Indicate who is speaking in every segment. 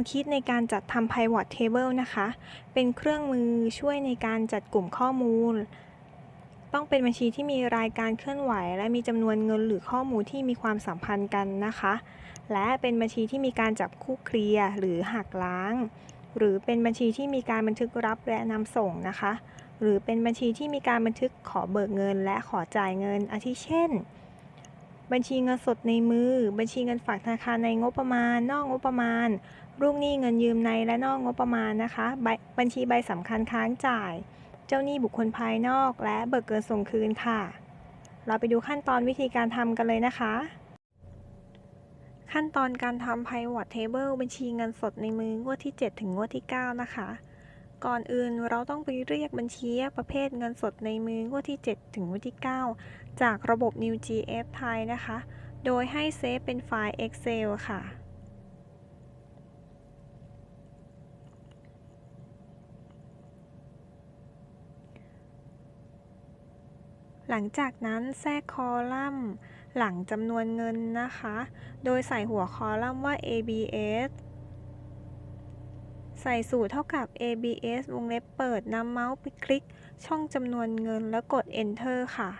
Speaker 1: วคิดในการจัดทำ Pivot Table นะคะ เป็นเครื่องมือช่วยในการจัดกลุ่มข้อมูล ต้องเป็นบัญชีที่มีรายการเคลื่อนไหว และมีจำนวนเงินหรือข้อมูลที่มีความสัมพันธ์กันนะคะ และเป็นบัญชีที่มีการจับคู่เคลียร์หรือหักล้าง หรือเป็นบัญชีที่มีการบันทึกรับและนำส่งนะคะ หรือเป็นบัญชีที่มีการบันทึกขอเบิกเงิน และขอจ่ายเงินอาทิเช่น บัญชีเงินสดในมือ บัญชีเงินฝากธนาคารในงบประมาณ นอกงบประมาณ ลูกหนี้เงินยืมในและนอกงบประมาณนะคะบบัญชีใบสำคัญค้างจ่าย เจ้าหนี้บุคคลภายนอก และเบิกเกินส่งคืนค่ะ เราไปดูขั้นตอนวิธีการทำกันเลยนะคะ ขั้นตอนการทำ Pivot Table บัญชีเงินสดในมืองวดที่ 7 ถึงงวดที่ 9 นะคะ ก่อนอื่นเราต้องไปเรียกบัญชีประเภทเงินสดในมืองวดที่ 7 ถึงงวดที่ 9 จากระบบ New GF ไทยนะคะ โดยให้เซฟเป็นไฟล์ Excel ค่ะ หลังจากนั้นแทรกคอลัมน์หลังจำนวนเงินนะคะ โดยใส่หัวคอลัมน์ว่า ABS ใส่สูตรเท่ากับ ABS วงเล็บเปิดนำเมาส์ไปคลิกช่องจำนวนเงินแล้วกด Enter ค่ะ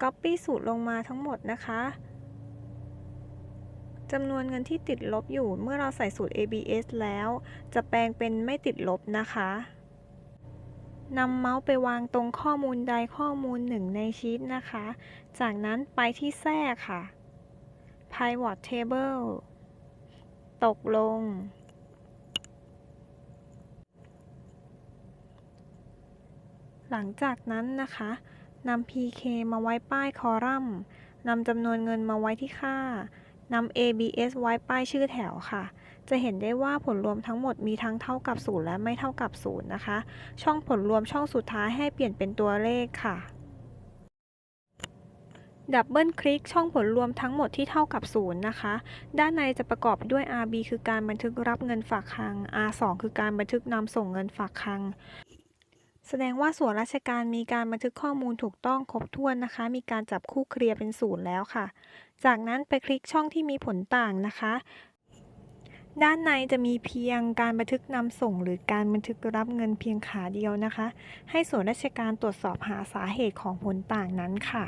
Speaker 1: Copy สูตรลงมาทั้งหมดนะคะจำนวนเงินที่ติดลบอยู่เมื่อเราใส่สูตร ABS แล้ว จะแปลงเป็นไม่ติดลบนะคะนำเมาส์ไปวางตรงข้อมูลใดข้อมูลหนึ่งในชีตนะคะ จากนั้นไปที่แทรกค่ะ Pivot Table ตกลง หลังจากนั้นนะคะนำ PK มาไว้ป้ายคอลัมน์นำจำนวนเงินมาไว้ที่ค่านำ ABS ไว้ป้ายชื่อแถวค่ะ จะเห็นได้ว่าผลรวมทั้งหมดมีทั้งเท่ากับ 0 และไม่เท่ากับ 0 นะคะ ช่องผลรวมช่องสุดท้ายให้เปลี่ยนเป็นตัวเลขค่ะ ดับเบิลคลิกช่องผลรวมทั้งหมดที่เท่ากับ 0 นะคะ ด้านในจะประกอบด้วย RB คือการบันทึกรับเงินฝากคลัง R2 คือการบันทึกนำส่งเงินฝากคลัง แสดงว่าส่วนราชการมีการบันทึกข้อมูลถูกต้องครบถ้วนนะคะ มีการจับคู่เคลียร์เป็นศูนย์แล้วค่ะ จากนั้นไปคลิกช่องที่มีผลต่างนะคะ ด้านในจะมีเพียงการบันทึกนำส่ง หรือการบันทึกรับเงินเพียงขาเดียวนะคะ ให้ส่วนราชการตรวจสอบหาสาเหตุของผลต่างนั้นค่ะ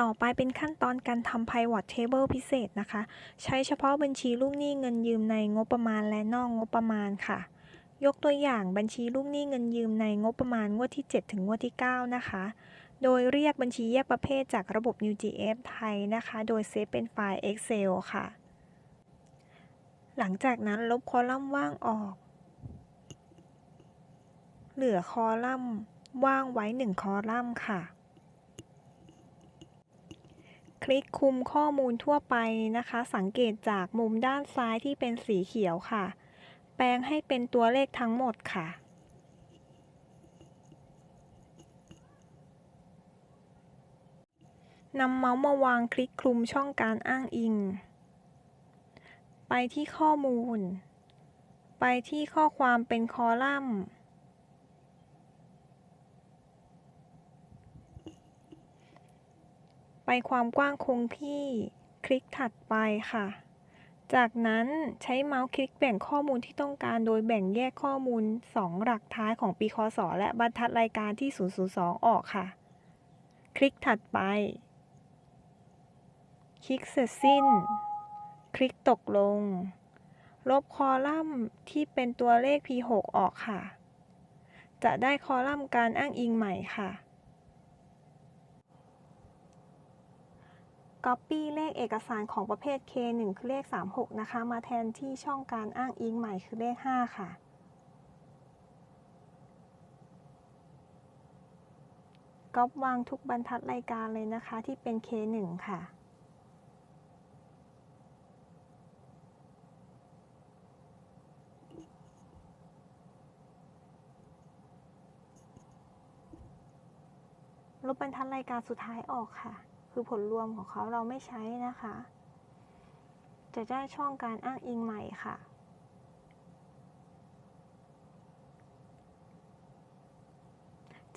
Speaker 1: ต่อไปเป็นขั้นตอนการทำ Pivot Table พิเศษนะคะ ใช้เฉพาะบัญชีลูกหนี้เงินยืมในงบประมาณและนอกงบประมาณค่ะ ยกตัวอย่างบัญชีลูกหนี้เงินยืมในงบประมาณงวดที่ 7 ถึงงวดที่ 9 นะคะ โดยเรียกบัญชีแยกประเภทจากระบบ New GF ไทยนะคะ โดยเซฟเป็นไฟล์ Excel ค่ะ หลังจากนั้นลบคอลัมน์ว่างออก เหลือคอลัมน์ว่างไว้ 1 คอลัมน์ค่ะ คลิกคุมข้อมูลทั่วไปนะคะ สังเกตจากมุมด้านซ้ายที่เป็นสีเขียวค่ะ แปลงให้เป็นตัวเลขทั้งหมดค่ะ นำเมาส์มาวางคลิกคลุมช่องการอ้างอิง ไปที่ข้อมูล ไปที่ข้อความเป็นคอลัมน์ ไปความกว้างคงที่ คลิกถัดไปค่ะ จากนั้นใช้เมาส์คลิกแบ่งข้อมูลที่ต้องการโดยแบ่งแยกข้อมูล 2 หลักท้ายของปีคศและบรรทัดรายการที่ 002 ออกค่ะ คลิกถัดไป คลิกเสร็จสิ้น คลิกตกลง ลบคอลัมน์ที่เป็นตัวเลข P6 ออกค่ะ จะได้คอลัมน์การอ้างอิงใหม่ค่ะ Copy เลขเอกสารของประเภท K1 คือเลข 36 นะคะ มาแทนที่ช่องการอ้างอิงใหม่คือเลข 5 ค่ะ ก๊อปวางทุกบรรทัดรายการเลยนะคะที่เป็น K1 ค่ะลบบรรทัดรายการสุดท้ายออกค่ะ คือผลรวมของเขาเราไม่ใช้นะคะ จะได้ช่องการอ้างอิงใหม่ค่ะ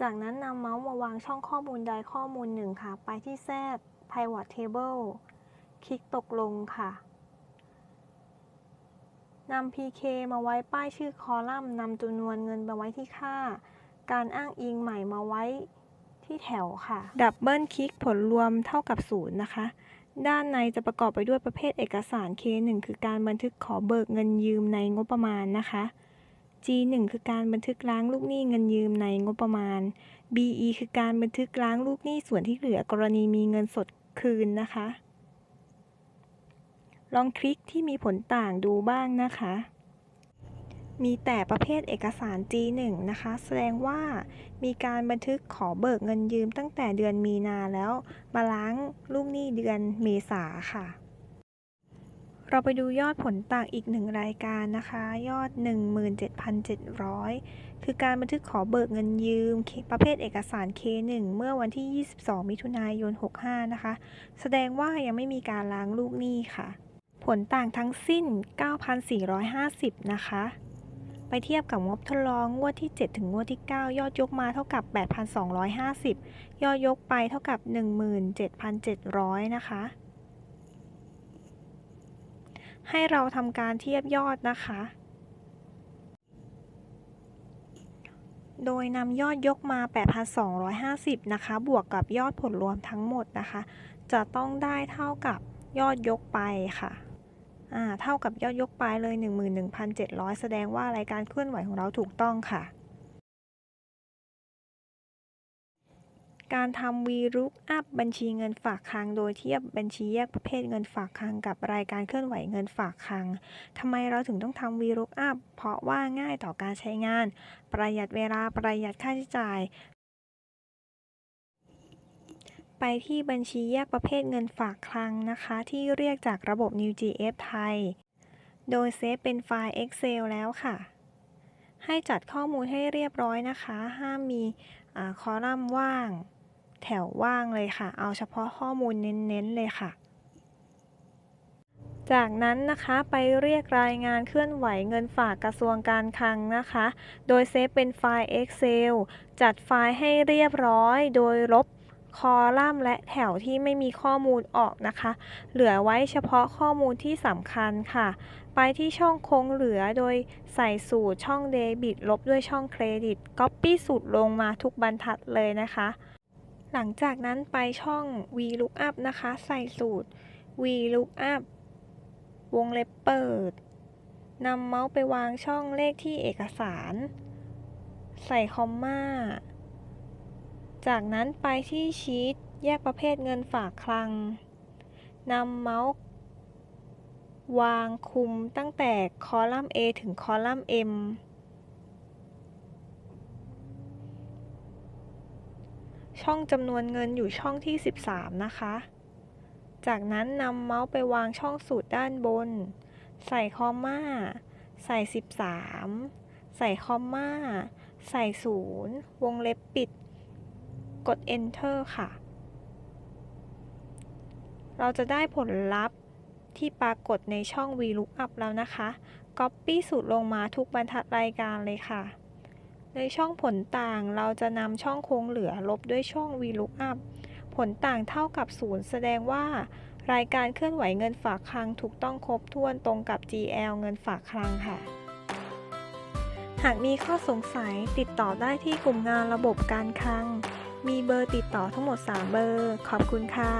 Speaker 1: จากนั้นนำเมาส์มาวางช่องข้อมูลใดข้อมูลหนึ่งค่ะ ไปที่แทรก pivot table คลิกตกลงค่ะนำ PK มาไว้ป้ายชื่อคอลัมน์นำจำนวนเงินมาไว้ที่ค่า การอ้างอิงใหม่มาไว้ ที่แถวค่ะ ดับเบิลคลิกผลรวมเท่ากับศูนย์นะคะ ด้านในจะประกอบไปด้วยประเภทเอกสาร K1 คือการบันทึกขอเบิกเงินยืมในงบประมาณนะคะ G1 คือการบันทึกล้างลูกหนี้เงินยืมในงบประมาณ BE คือการบันทึกล้างลูกหนี้ส่วนที่เหลือกรณีมีเงินสดคืนนะคะ ลองคลิกที่มีผลต่างดูบ้างนะคะ มีแต่ประเภทเอกสาร G1 นะคะ แสดงว่ามีการบันทึกขอเบิกเงินยืมตั้งแต่เดือนมีนาแล้ว มาล้างลูกหนี้เดือนเมษาค่ะ เราไปดูยอดผลต่างอีกหนึ่งรายการนะคะ ยอด 17,700 คือการบันทึกขอเบิกเงินยืม ประเภทเอกสาร K1 เมื่อวันที่ 22 มิถุนายน 65 นะคะ แสดงว่ายังไม่มีการล้างลูกหนี้ค่ะ ผลต่างทั้งสิ้น 9,450 นะคะ ไปเทียบกับงบทดลองงวดที่ 7 ถึงงวดที่ 9 ยอดยกมาเท่ากับ 8,250 ยอดยกไปเท่ากับ 17,700 นะคะ ให้เราทำการเทียบยอดนะคะ โดยนำยอดยกมา 8,250 นะคะ บวกกับยอดผลรวมทั้งหมดนะคะ จะต้องได้เท่ากับยอดยกไปค่ะ เท่ากับยอดยกไปเลย 11,700 แสดงว่ารายการเคลื่อนไหวของเราถูกต้องค่ะ การทำ VLOOKUP บัญชีเงินฝากคลังโดยเทียบบัญชีแยกประเภทเงินฝากคลังกับรายการเคลื่อนไหวเงินฝากคลังทำไมเราถึงต้องทำ VLOOKUP เพราะว่าง่ายต่อการใช้งาน ประหยัดเวลาประหยัดค่าใช้จ่าย ไปที่บัญชีแยกประเภทเงินฝากคลังนะคะ ที่เรียกจากระบบ NewGF ไทย โดยเซฟเป็นไฟล์ Excel แล้วค่ะ ให้จัดข้อมูลให้เรียบร้อยนะคะ ห้ามมีคอลัมน์ว่าง แถวว่างเลยค่ะ เอาเฉพาะข้อมูลเน้นๆเลยค่ะจากนั้นนะคะไปเรียกรายงานเคลื่อนไหวเงินฝากกระทรวงการคลังนะคะ โดยเซฟเป็นไฟล์ Excel จัดไฟล์ให้เรียบร้อย โดยลบ คอลัมน์และแถวที่ไม่มีข้อมูลออกนะคะ เหลือไว้เฉพาะข้อมูลที่สำคัญค่ะ ไปที่ช่องโค้งเหลือโดยใส่สูตรช่องเดบิตลบด้วยช่องเครดิต Copy สูตรลงมาทุกบรรทัดเลยนะคะ หลังจากนั้นไปช่อง VLOOKUP นะคะ ใส่สูตร VLOOKUP วงเล็บเปิดนำเมาส์ไปวางช่องเลขที่เอกสาร ใส่คอมมา จากนั้นไปที่ชีตแยกประเภทเงินฝากคลัง นำเมาส์วางคุมตั้งแต่คอลัมน์ A ถึงคอลัมน์ M ช่องจำนวนเงินอยู่ช่องที่ 13 นะคะ จากนั้นนำเมาส์ไปวางช่องสูตรด้านบน ใส่คอมมาใส่ 13 ใส่คอมมาใส่ศูนย์วงเล็บปิด กด enter ค่ะ เราจะได้ผลลัพธ์ที่ปรากฏในช่อง VLOOKUP แล้วนะคะ Copy สูตรลงมาทุกบรรทัดรายการเลยค่ะ ในช่องผลต่างเราจะนำช่องโค้งเหลือลบด้วยช่อง VLOOKUP ผลต่างเท่ากับ0แสดงว่า รายการเคลื่อนไหวเงินฝากคลังถูกต้องครบถ้วนตรงกับ GL เงินฝากคลังค่ะ หากมีข้อสงสัยติดต่อได้ที่กลุ่มงานระบบการคลัง มีเบอร์ติดต่อทั้งหมด 3 เบอร์ ขอบคุณค่ะ